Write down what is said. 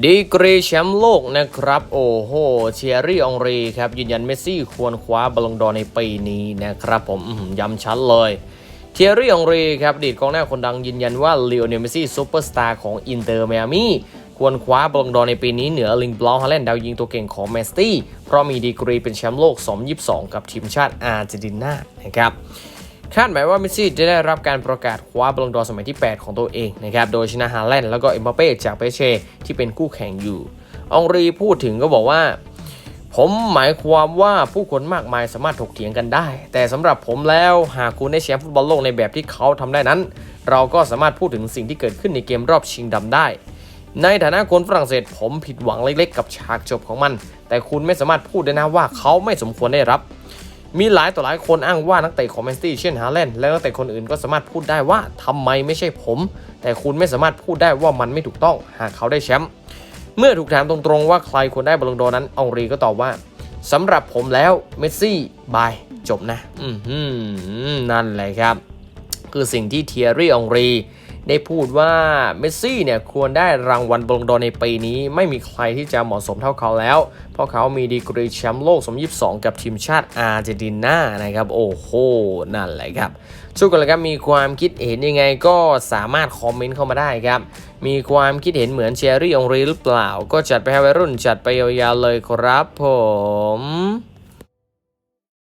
ดีกรีแชมป์โลกนะครับ โอ้โหเชียรี่องรีครับ ยืนยันเมสซี่ควรคว้าบอลลงดอในปีนี้นะครับผมย้ำชัดเลยเทียรี่องรีครับอดีตกองหน้าคนดังยืนยันว่าลีโอเนลเมสซี่ซูเปอร์สตาร์ของอินเตอร์ไมอามี่ควรคว้าบอลลงดอในปีนี้เหนือลิงบลองฮาแลนดาวยิงตัวเก่งของแมนซิตี้ เพราะมีดีกรีเป็นแชมป์โลก 2022 กับทีมชาติอาร์เจนตินานะครับ คาดหมายว่าเมสซี่จะได้รับการประกาศคว้าบอลลงดอสมัยที่ 8 ของตัวเองนะครับ โดยชนะฮาแลนด์แล้วก็เอ็มบัปเป้จากเปเช่ที่เป็นคู่แข่งอยู่ องรีพูดถึงก็บอกว่า ผมหมายความว่าผู้คนมากมายสามารถถกเถียงกันได้ แต่สำหรับผมแล้วหากคุณได้แชมป์ฟุตบอลโลกในแบบที่เขาทำได้นั้น เราก็สามารถพูดถึงสิ่งที่เกิดขึ้นในเกมรอบชิงดำได้ ในฐานะคนฝรั่งเศสผมผิดหวังเล็กๆ กับฉากจบของมัน แต่คุณไม่สามารถพูดได้นะว่าเขาไม่สมควรได้รับ มีหลายต่อหลายคนอ้างว่านักเตะของแมนซิตี้เช่นฮาแลนด์และนักเตะคนอื่นก็สามารถพูดได้ว่าทำไมไม่ใช่ผม แต่คุณไม่สามารถพูดได้ว่ามันไม่ถูกต้องหากเขาได้แชมป์เมื่อถูกถามตรงๆว่าใครควรได้บอลลงดอร์นั้นองรีก็ตอบว่าสำหรับผมแล้วเมสซี่บายจบนะ อือหือนั่นแหละครับ คือสิ่งที่เทียรี่องรี ได้พูดว่าเมสซี่เนี่ยควรได้รางวัลบอลดอในปีนี้ ไม่มีใครที่จะเหมาะสมเท่าเขาแล้ว เพราะเขามีดีกรีแชมป์โลก2022 กับทีมชาติอาร์เจนตินานะครับ โอ้โห นั่นแหละครับช่วยกันเลยครับมีความคิดเห็นยังไงก็สามารถคอมเมนต์เข้ามาได้ครับ มีความคิดเห็นเหมือนเชอรี่องรีหรือเปล่า ก็จัดไปให้วัยรุ่นจัดไปยาวๆเลยครับผม